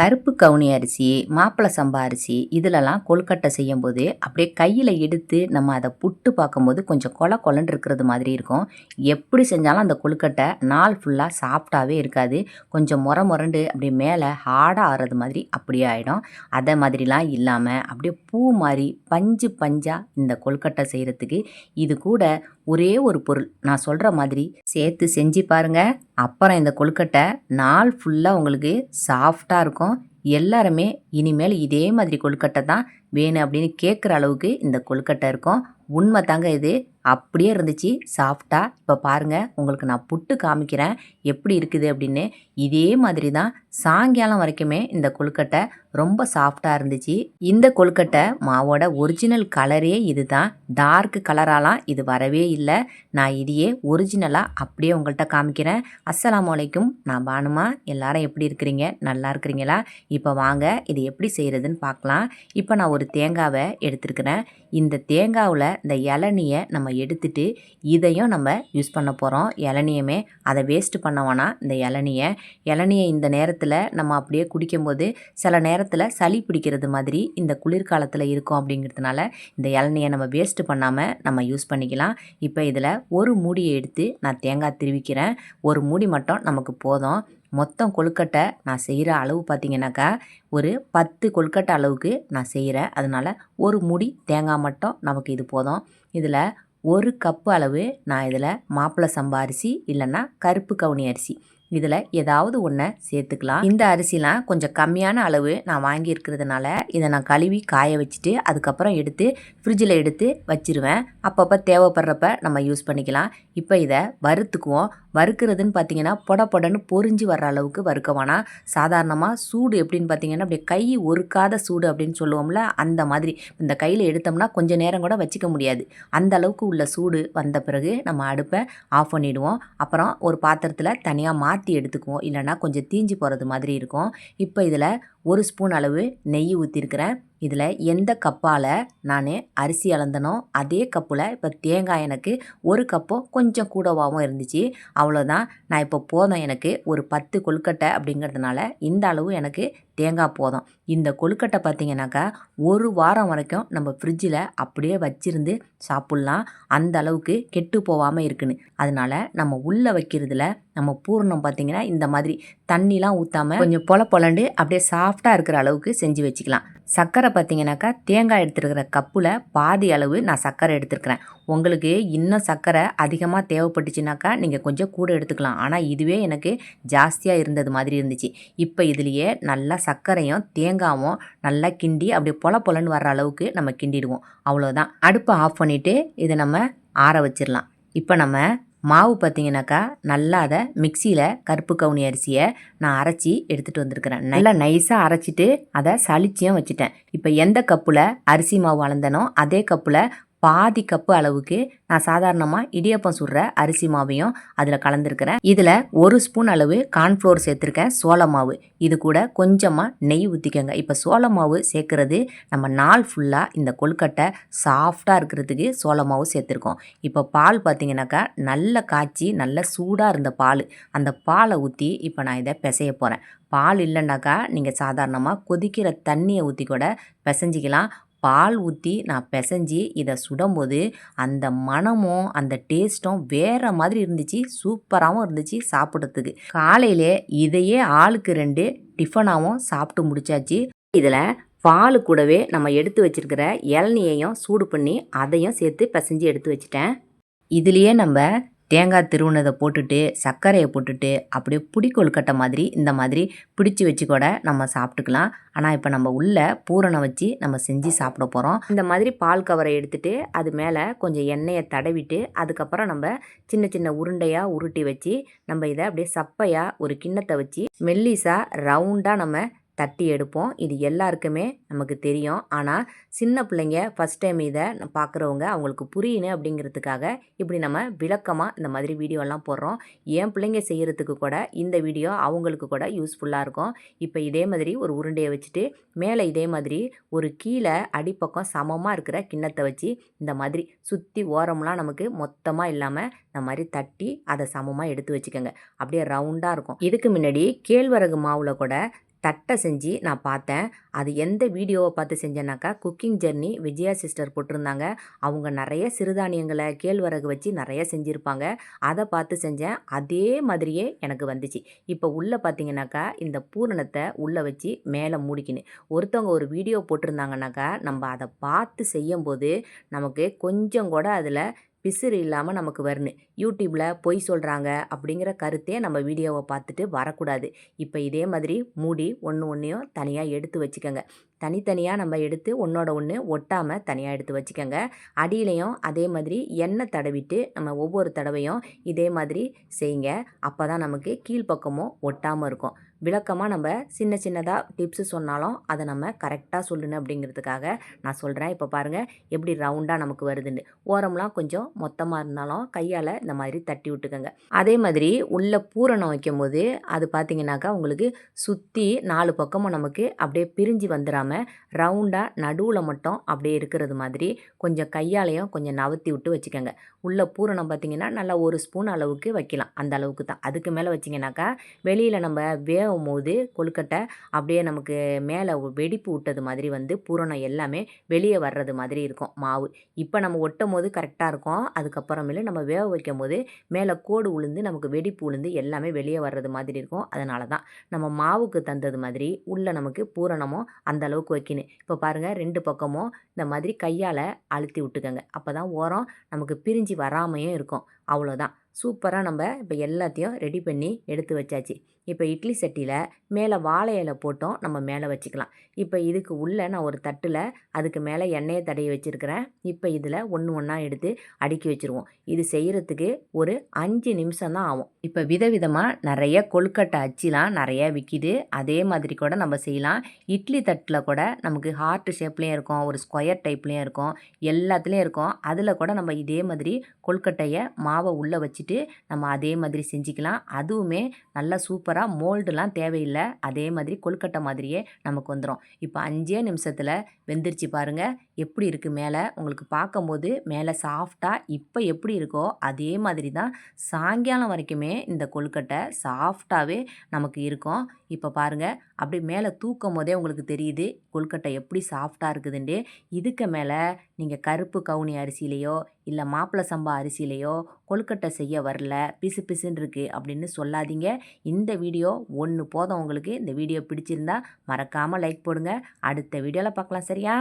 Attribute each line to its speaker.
Speaker 1: கருப்பு கவுனி அரிசி மாப்பிளை சம்பா அரிசி இதிலலாம் கொழுக்கட்டை செய்யும்போது அப்படியே கையில் எடுத்து நம்ம அதை புட்டு பார்க்கும்போது கொஞ்சம் கொல கொலன்னு இருக்கிறது மாதிரி இருக்கும். எப்படி செஞ்சாலும் அந்த கொழுக்கட்டை நாள் ஃபுல்லாக சாஃப்டாகவே இருக்காது. கொஞ்சம் முற முரண்டு அப்படியே மேலே ஹார்டாக ஆறுறது மாதிரி அப்படியே ஆகிடும் அதை மாதிரிலாம் இல்லாமல் அப்படியே பூ மாதிரி பஞ்சு பஞ்சாக இந்த கொழுக்கட்டை செய்கிறதுக்கு இது கூட ஒரே ஒரு பொருள். நான் சொல்கிற மாதிரி சேர்த்து செஞ்சு பாருங்க. அப்புறம் இந்த கொழுக்கட்டை நாள் ஃபுல்லாக உங்களுக்கு சாஃப்டாக இருக்கும். எல்லாருமே இனிமேல் இதே மாதிரி கொழுக்கட்டை தான் வேணும் அப்படின்னு கேட்குற அளவுக்கு இந்த கொழுக்கட்டை இருக்கும். உண்மை தாங்க இது. அப்படியே இருந்துச்சு. சாஃப்டாக இப்போ பாருங்கள் உங்களுக்கு நான் புட்டு காமிக்கிறேன். எப்படி இருக்குது அப்படின்னு. இதே மாதிரி தான் சாயங்காலம் வரைக்குமே இந்த கொழுக்கட்டை ரொம்ப சாஃப்டாக இருந்துச்சு. இந்த கொழுக்கட்டை மாவோட ஒரிஜினல் கலரே இது தான் டார்க் கலராலாம் இது வரவே இல்லை. நான் இதையே ஒரிஜினலாக அப்படியே உங்கள்கிட்ட காமிக்கிறேன். அஸ்ஸலாமு அலைக்கும். நான் பானுமா எல்லாரும் எப்படி இருக்கிறீங்க? நல்லா இருக்கிறீங்களா? இப்போ வாங்க இது எப்படி செய்கிறதுன்னு பார்க்கலாம். இப்போ நான் ஒரு தேங்காவை எடுத்துருக்கிறேன். இந்த தேங்காவில் இந்த இளநியை நம்ம எடுத்துட்டு இதையும் நம்ம யூஸ் பண்ண போகிறோம் இளநியுமே அதை வேஸ்ட்டு பண்ண வேணாம். இந்த இளநியை இளநியை இந்த நேரத்தில் நம்ம அப்படியே குடிக்கும்போது சில நேரத்தில் சளி பிடிக்கிறது மாதிரி இந்த குளிர்காலத்தில் இருக்கும் அப்படிங்கிறதுனால இந்த இளநியை நம்ம வேஸ்ட்டு பண்ணாமல் நம்ம யூஸ் பண்ணிக்கலாம். இப்போ இதில் ஒரு மூடியை எடுத்து நான் தேங்காய் திருவிக்கிறேன். ஒரு மூடி மட்டும் நமக்கு போதும். மொத்தம் கொழுக்கட்டை நான் செய்கிற அளவு பார்த்தீங்கன்னாக்கா ஒரு பத்து கொழுக்கட்டை அளவுக்கு நான் செய்கிறேன். அதனால் ஒரு முடி தேங்காய் மட்டும் நமக்கு இது போதும். இதில் ஒரு கப்பு அளவு நான் இதில் மாப்பிள்ளை சம்பா அரிசி இல்லைன்னா கருப்பு கவுனி அரிசி. இதில் ஏதாவது ஒன்றை சேர்த்துக்கலாம். இந்த அரிசிலாம் கொஞ்சம் கம்மியான அளவு நான் வாங்கியிருக்கிறதுனால இதை நான் கழுவி காய வச்சுட்டு அதுக்கப்புறம் எடுத்து ஃப்ரிட்ஜில் எடுத்து வச்சிருவேன். அப்பப்போ தேவைப்படுறப்ப நம்ம யூஸ் பண்ணிக்கலாம். இப்போ இதை வறுத்துக்குவோம். வறுக்கிறதுன்னு பார்த்தீங்கன்னா பொட பொடன்னு பொரிஞ்சு வர்ற அளவுக்கு வறுக்க வேணாம். சாதாரணமாக சூடு எப்படின்னு பார்த்தீங்கன்னா அப்படியே கை ஒருக்காத சூடு அப்படின்னு சொல்லுவோம்ல அந்த மாதிரி. இந்த கையில் எடுத்தோம்னா கொஞ்சம் நேரம் கூட வச்சுக்க முடியாது. அந்த அளவுக்கு உள்ள சூடு வந்த பிறகு நம்ம அடுப்பை ஆஃப் பண்ணிவிடுவோம் அப்புறம் ஒரு பாத்திரத்தில் தனியாக மாற்றி எடுத்துக்குவோம். இல்லைன்னா கொஞ்சம் தீஞ்சு போகிறது மாதிரி இருக்கும். இப்போ இதில் ஒரு ஸ்பூன் அளவு நெய் ஊற்றிருக்கிறேன் இதில் எந்த கப்பால் நான் அரிசி அளந்தனோ அதே கப்பில் இப்போ தேங்காய் எனக்கு ஒரு கப்போ கொஞ்சம் கூடவாகவும் இருந்துச்சு. அவ்வளோதான் நான் இப்போ போதும் எனக்கு ஒரு பத்து கொழுக்கட்டை அப்படிங்கிறதுனால இந்த அளவு எனக்கு தேங்காய் போதும். இந்த கொழுக்கட்டை பார்த்தீங்கன்னாக்கா ஒரு வாரம் வரைக்கும் நம்ம ஃப்ரிட்ஜில் அப்படியே வச்சிருந்து சாப்பிட்லாம். அந்த அளவுக்கு கெட்டு போகாமல் இருக்குன்னு. அதனால நம்ம உள்ளே வைக்கிறதுல நம்ம பூரணம் பார்த்தீங்கன்னா இந்த மாதிரி தண்ணிலாம் ஊற்றாமல் கொஞ்சம் பொல பொலண்டு அப்படியே சாஃப்டாக இருக்கிற அளவுக்கு செஞ்சு வச்சுக்கலாம். சர்க்கரை பார்த்தீங்கன்னாக்கா தேங்காய் எடுத்துருக்கிற கப்பில் பாதி அளவு நான் சர்க்கரை எடுத்துருக்கிறேன். உங்களுக்கு இன்னும் சர்க்கரை அதிகமாக தேவைப்பட்டுச்சுனாக்கா நீங்கள் கொஞ்சம் கூட எடுத்துக்கலாம். ஆனால் இதுவே எனக்கு ஜாஸ்தியாக இருந்தது மாதிரி இருந்துச்சு. இப்போ இதுலேயே நல்லா சர்க்கரையும் தேங்காயும் நல்லா கிண்டி அப்படியே பொல பொலன்னு வர்ற அளவுக்கு நம்ம கிண்டிடுவோம். அவ்வளோதான் அடுப்பை ஆஃப் பண்ணிவிட்டு இதை நம்ம ஆற வச்சிடலாம். இப்போ நம்ம மாவு பார்த்தீங்கன்னாக்கா நல்லா அதை மிக்சியில் கருப்பு கவுனி அரிசியை நான் அரைச்சி எடுத்துகிட்டு வந்திருக்கிறேன். நல்லா நைஸாக அரைச்சிட்டு அதை சளிச்சியும் வச்சுட்டேன். இப்போ எந்த கப்பில் அரிசி மாவு அளந்தனோ அதே கப்பில் பாதி கப்பு அளவுக்கு நான் சாதாரணமாக இடியப்பம் சுடுற அரிசி மாவையும் அதில் கலந்துருக்கிறேன். இதில் ஒரு ஸ்பூன் அளவு கார்ன்ஃப்ளோர் சேர்த்துருக்கேன் சோள மாவு. இது கூட கொஞ்சமாக நெய் ஊற்றிக்கோங்க இப்போ சோள மாவு சேர்க்குறது நம்ம நாள் ஃபுல்லாக இந்த கொழுக்கட்டை சாஃப்டாக இருக்கிறதுக்கு சோள மாவு சேர்த்துருக்கோம். இப்போ பால் பார்த்தீங்கன்னாக்கா நல்ல காய்ச்சி நல்ல சூடாக இருந்த பால். அந்த பாலை ஊற்றி இப்போ நான் இதை பிசைய போகிறேன் பால் இல்லைன்னாக்கா நீங்கள் சாதாரணமாக கொதிக்கிற தண்ணியை ஊற்றி கூட பிசைஞ்சிக்கலாம். பால் ஊற்றி நான் பிசைஞ்சி இதை சுடும்போது அந்த மணமும் அந்த டேஸ்ட்டும் வேறு மாதிரி இருந்துச்சு. சூப்பராகவும் இருந்துச்சு சாப்பிட்றதுக்கு. காலையிலே இதையே ஆளுக்கு ரெண்டு டிஃபனாகவும் சாப்பிட்டு முடிச்சாச்சு. இதில் பால் கூடவே நம்ம எடுத்து வச்சிருக்கிற இளநியையும் சூடு பண்ணி அதையும் சேர்த்து பிசைஞ்சு எடுத்து வச்சிட்டேன். இதுலேயே நம்ம தேங்காய் திருவுனதை போட்டுட்டு சர்க்கரையை போட்டுட்டு அப்படியே புடி கொழுக்கட்டை மாதிரி இந்த மாதிரி பிடிச்சி வச்சு கூட நம்ம சாப்பிட்டுக்கலாம். ஆனால் இப்போ நம்ம உள்ள பூரணை வச்சு நம்ம செஞ்சு சாப்பிட போகிறோம் இந்த மாதிரி பால் கவரை எடுத்துட்டு அது மேலே கொஞ்சம் எண்ணெயை தடவிட்டு அதுக்கப்புறம் நம்ம சின்ன சின்ன உருண்டையாக உருட்டி வச்சு நம்ம இதை அப்படியே சப்பையாக ஒரு கிண்ணத்தை வச்சு மெல்லிஸாக ரவுண்டாக நம்ம தட்டி எடுப்போம். இது எல்லாருக்குமே நமக்கு தெரியும். ஆனால் சின்ன பிள்ளைங்க ஃபஸ்ட் டைம் இதை பார்க்குறவங்க அவங்களுக்கு புரியணும் அப்படிங்கிறதுக்காக இப்படி நம்ம விளக்கமாக இந்த மாதிரி வீடியோலாம் போடுறோம். என் பிள்ளைங்க செய்கிறதுக்கு கூட இந்த வீடியோ அவங்களுக்கு கூட யூஸ்ஃபுல்லாக இருக்கும். இப்போ இதே மாதிரி ஒரு உருண்டையை வச்சுட்டு மேலே இதே மாதிரி ஒரு கீழே அடிப்பக்கம் சமமாக இருக்கிற கிண்ணத்தை வச்சு இந்த மாதிரி சுற்றி ஓரம்லாம் நமக்கு மொத்தமாக இல்லாமல் இந்த மாதிரி தட்டி அதை சமமாக எடுத்து வச்சுக்கோங்க. அப்படியே ரவுண்டாக இருக்கும். இதுக்கு முன்னாடி கேழ்வரகு மாவில் கூட தட்டை செஞ்சு நான் பார்த்தேன். அது எந்த வீடியோவை பார்த்து செஞ்சேன்னாக்கா குக்கிங் ஜெர்னி விஜயா சிஸ்டர் போட்டிருந்தாங்க. அவங்க நிறைய சிறுதானியங்களை கேழ்வரகு வச்சு நிறைய செஞ்சுருப்பாங்க. அதை பார்த்து செஞ்சேன். அதே மாதிரியே எனக்கு வந்துச்சு. இப்போ உள்ளே பார்த்தீங்கன்னாக்கா இந்த பூரணத்தை உள்ளே வச்சு மேலே மூடிக்கின்னு ஒருத்தவங்க ஒரு வீடியோ போட்டிருந்தாங்கனாக்கா நம்ம அதை பார்த்து செய்யும்போது நமக்கு கொஞ்சம் கூட அதில் பிசிறு இல்லாமல் நமக்கு வரணும் யூடியூப்பில் பொய் சொல்கிறாங்க அப்படிங்கிற கருத்தே நம்ம வீடியோவை பார்த்துட்டு வரக்கூடாது. இப்போ இதே மாதிரி மூடி ஒன்று ஒன்றையும் தனியாக எடுத்து வச்சுக்கோங்க. தனித்தனியாக நம்ம எடுத்து ஒன்றோட ஒன்று ஒட்டாமல் தனியாக எடுத்து வச்சுக்கோங்க. அடியிலையும் அதே மாதிரி எண்ணெய் தடவிட்டு நம்ம ஒவ்வொரு தடவையும் இதே மாதிரி செய்யுங்க. அப்போ தான் நமக்கு கீழ்ப்பக்கமும் ஒட்டாமல் இருக்கும். விளக்கமாக நம்ம சின்ன சின்னதாக டிப்ஸு சொன்னாலும் அதை நம்ம கரெக்டாக சொல்லணும் அப்படிங்கிறதுக்காக நான் சொல்கிறேன் இப்போ பாருங்கள் எப்படி ரவுண்டாக நமக்கு வருதுன்னு. ஓரம்லாம் கொஞ்சம் மொத்தமாக இருந்தாலும் கையால் இந்த மாதிரி தட்டி விட்டுக்கோங்க. அதே மாதிரி உள்ளே பூரணம் வைக்கும்போது அது பார்த்திங்கனாக்கா உங்களுக்கு சுற்றி நாலு பக்கமும் நமக்கு அப்படியே பிரிஞ்சு வந்துடாமல் ரவுண்டாக நடுவில் மட்டும் அப்படியே இருக்கிறது மாதிரி கொஞ்சம் கையாலையும் கொஞ்சம் நவர்த்தி விட்டு வச்சுக்கோங்க. உள்ள பூரணம் பார்த்தீங்கன்னா நல்லா ஒரு ஸ்பூன் அளவுக்கு வைக்கலாம். அந்த அளவுக்கு தான். அதுக்கு மேலே வச்சிங்கனாக்கா வெளியில் நம்ம வேகும் போது கொழுக்கட்டை அப்படியே நமக்கு மேலே வெடிப்பு விட்டது மாதிரி வந்து பூரணம் எல்லாமே வெளியே வர்றது மாதிரி இருக்கும் மாவு. இப்போ நம்ம ஒட்டும் போது கரெக்டாக இருக்கும். அதுக்கப்புறமேல நம்ம வேக வைக்கும் போது மேலே கோடு உளுந்து நமக்கு வெடிப்பு உளுந்து எல்லாமே வெளியே வர்றது மாதிரி இருக்கும். அதனால தான் நம்ம மாவுக்கு தந்தது மாதிரி உள்ளே நமக்கு பூரணமும் அந்த அளவுக்கு வைக்கணும். இப்போ பாருங்கள் ரெண்டு பக்கமும் இந்த மாதிரி கையால் அழுத்தி விட்டுக்கோங்க. அப்போ தான் ஓரம் நமக்கு பிரிஞ்சு வராமையும் இருக்கும். அவ்வளோதான் சூப்பராக நம்ம இப்போ எல்லாத்தையும் ரெடி பண்ணி எடுத்து வச்சாச்சு. இப்போ இட்லி சட்டியில் மேலே வாழை இலை போட்டோம் நம்ம மேலே வச்சுக்கலாம். இப்போ இதுக்கு உள்ளே நான் ஒரு தட்டில் அதுக்கு மேலே எண்ணெயை தடவி வச்சுருக்கிறேன். இப்போ இதில் ஒன்று ஒன்றா எடுத்து அடுக்கி வச்சுருவோம். இது செய்கிறதுக்கு ஒரு அஞ்சு நிமிஷம் தான் ஆகும். இப்போ விதவிதமாக நிறைய கொழுக்கட்டை அச்சுலாம் நிறைய விற்கிது அதே மாதிரி கூட நம்ம செய்யலாம். இட்லி தட்டில் கூட நமக்கு ஹார்ட் ஷேப்லேயும் இருக்கும் ஒரு ஸ்கொயர் டைப்லேயும் இருக்கும் எல்லாத்துலேயும் இருக்கும். அதில் கூட நம்ம இதே மாதிரி கொழுக்கட்டையை மாவை உள்ளே வச்சுட்டு நம்ம அதே மாதிரி செஞ்சுக்கலாம். அதுவுமே நல்லா சூப்பராக மோல்டுலாம் தேவையில்லை. அதே மாதிரி கொழுக்கட்டை மாதிரியே நமக்கு வந்துடும் இப்போ அஞ்சே நிமிஷத்தில் வெந்துருச்சு பாருங்கள் எப்படி இருக்குது மேலே? உங்களுக்கு பார்க்கும்போது மேலே சாஃப்டாக இப்போ எப்படி இருக்கோ அதே மாதிரி தான் சாயங்காலம் வரைக்குமே இந்த கொழுக்கட்டை சாஃப்டாகவே நமக்கு இருக்கும். இப்போ பாருங்கள் அப்படி மேலே தூக்கும் போதே உங்களுக்கு தெரியுது கொழுக்கட்டை எப்படி சாஃப்டாக இருக்குதுன்ட்டு. இதுக்கு மேலே நீங்கள் கருப்பு கவுனி அரிசியிலையோ இல்லை மாப்பிள சம்பா அரிசியிலையோ கொழுக்கட்டை செய்ய வரல பிசு பிசுன்னு இருக்குது அப்படின்னு சொல்லாதீங்க. இந்த வீடியோ ஒன்று போதும் உங்களுக்கு. இந்த வீடியோ பிடிச்சிருந்தா மறக்காமல் லைக் போடுங்க. அடுத்த வீடியோவில் பார்க்கலாம் சரியா?